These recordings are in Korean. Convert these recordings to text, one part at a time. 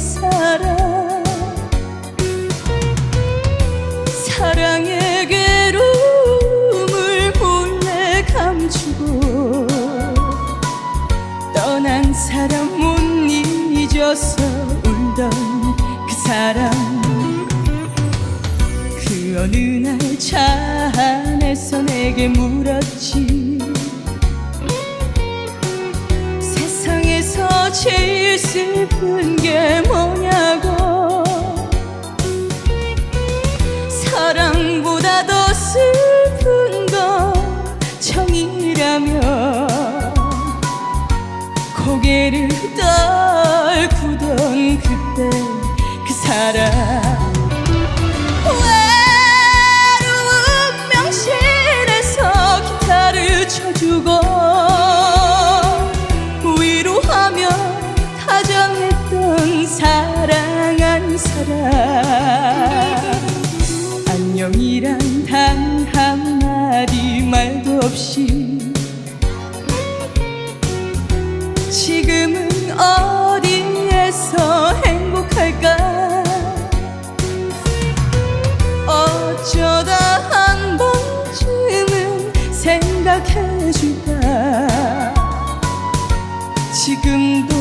사람 사랑의 괴로움을 몰래 감추고 떠난 사람 못 잊어서 울던 그 사람. 그 어느 날 차 안에서 내게 물었지. 세상에서 제일 슬픈 게 뭐냐 안녕이란 단 한마디 말도 없이 지금은 어디에서 행복할까? 어쩌다 한 번쯤은 생각해줄까? 지금도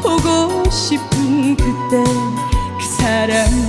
보고 싶은 그때 그 사람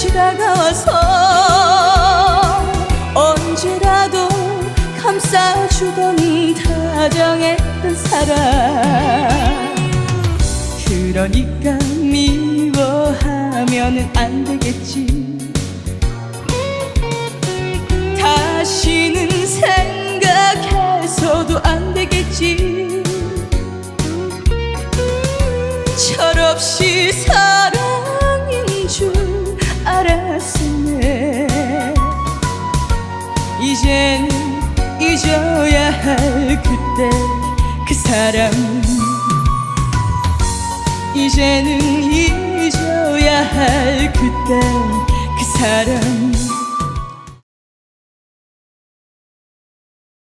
살며시 다가와서 언제라도 감싸주던 다정했던 사람. 그러니까 미워하면은 안 되겠지. 다시는 생각해서도 안 되겠지. 철없이 사 그때 그 사람. 이제는 잊어야 할 그때 그 사람